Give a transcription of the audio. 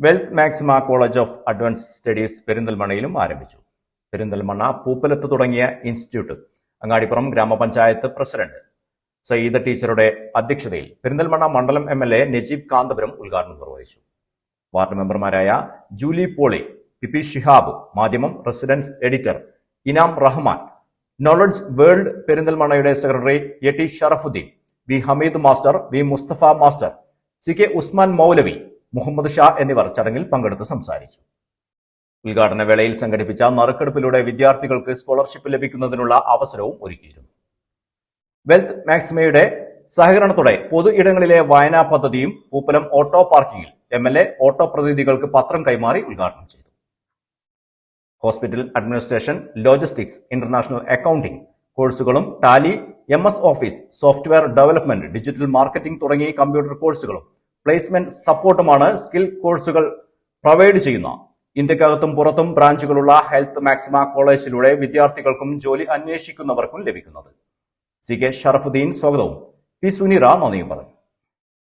Wealth Maxima college of advance studies പെരിന്തൽമണ്ണയിലും ആരംഭിച്ചു. പെരിന്തൽമണ്ണ പൂപ്പലത്ത് തുടങ്ങിയ institute Angadipuram ഗ്രാമപഞ്ചായത്ത് പ്രസിഡന്റ് സയ്യിദ് ടീച്ചറുടെ അധ്യക്ഷതയിൽ പെരിന്തൽമണ്ണ മണ്ഡലം M L A Najeeb Kanthapuram ഉദ്ഘാടനം നിർവഹിച്ചു. വാർഡ് മെമ്പർമാരായ Julie Poly P Shihab Madhyamam residence editor Inam Rahman knowledge world പെരിന്തൽമണ്ണയുടെ secretary A T Sharafuddin V Hameed master V Musthafa master C K Usman മൗലവി മുഹമ്മദ് ഷാ എന്നിവർ ചടങ്ങിൽ പങ്കെടുത്ത് സംസാരിച്ചു. ഉദ്ഘാടന വേളയിൽ സംഘടിപ്പിച്ച നറുക്കെടുപ്പിലൂടെ വിദ്യാർത്ഥികൾക്ക് സ്കോളർഷിപ്പ് ലഭിക്കുന്നതിനുള്ള അവസരവും ഒരുക്കിയിരുന്നു. വെൽത്ത് മാക്സിമയുടെ സഹകരണത്തോടെ പൊതു ഇടങ്ങളിലെ വായനാ പദ്ധതിയും പൂപ്പലം ഓട്ടോ പാർക്കിംഗിൽ എം എൽ എ ഓട്ടോ പ്രതിനിധികൾക്ക് പത്രം കൈമാറി ഉദ്ഘാടനം ചെയ്തു. Hospital administration logistics international accounting കോഴ്സുകളും Tally M S office software development digital marketing തുടങ്ങിയ കമ്പ്യൂട്ടർ കോഴ്സുകളും പ്ലേസ്മെന്റ് സപ്പോർട്ടുമാണ് സ്കിൽ കോഴ്സുകൾ പ്രൊവൈഡ് ചെയ്യുന്ന. ഇന്ത്യക്കകത്തും പുറത്തും ബ്രാഞ്ചുകളുള്ള ഹെൽത്ത് മാക്സിമ കോളേജിലൂടെ വിദ്യാർത്ഥികൾക്കും ജോലി അന്വേഷിക്കുന്നവർക്കും ലഭിക്കുന്നത്. സി കെ ഷറഫുദ്ദീൻ സ്വാഗതവും. പി സുനീറ നന്ദിയും പറഞ്ഞു.